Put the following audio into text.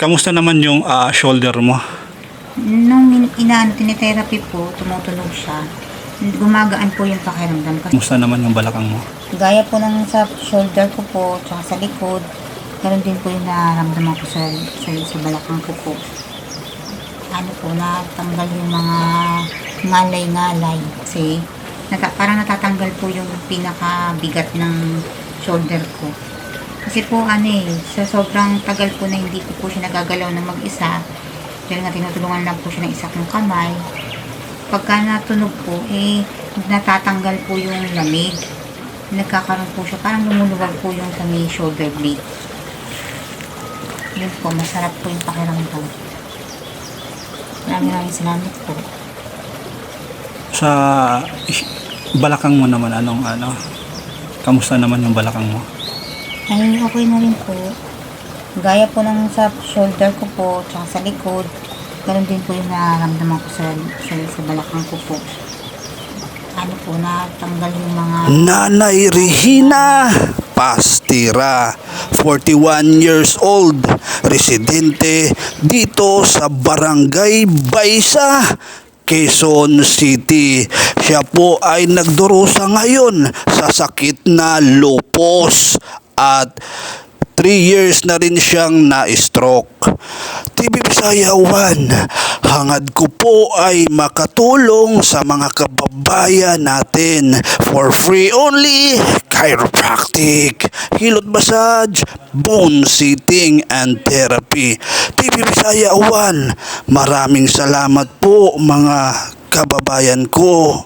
Kamusta naman yung ah, shoulder mo? Nung in- inaano, tinitherapy po, tumutunog siya. Gumagaan po yung pakiramdam. Kasi Kamusta naman yung balakang mo? gaya po ng sa shoulder ko po, tsaka sa likod, ganun din po yung nararamdaman ko sa, sa, sa balakang ko po. Ano po, natanggal yung mga ngalay-ngalay. Kasi nata, parang natatanggal po yung pinakabigat ng shoulder ko. Kasi po ano eh, sa sobrang tagal po na hindi ko po siya nagagalaw na mag-isa, dahil nga tinutulungan lang po siya ng isa kong kamay, pagka natunog po, eh, natatanggal po yung lamig. Nagkakaroon po siya, parang lumuluwag po yung sa may shoulder blade. Yun po, masarap po yung pakiramdam. Maraming maraming salamat po. Sa balakang mo naman, anong ano? Kamusta naman yung balakang mo? Ay, okay na rin po. Gaya po ng sa shoulder ko po, tsaka sa likod, ganun din po yung nararamdaman ko sa, sa, sa balakang ko po. Ano po, natanggal yung mga Nanay Regina Pastira, 41 years old, residente dito sa Barangay Baysa, Quezon City. Siya po ay nagdurusa ngayon sa sakit na lupus at 3 years na rin siyang na-stroke. TV Bisaya 1, hangad ko po ay makatulong sa mga kababayan natin for free only chiropractic, hilot massage, bone sitting and therapy. TV Bisaya 1, maraming salamat po mga kababayan ko.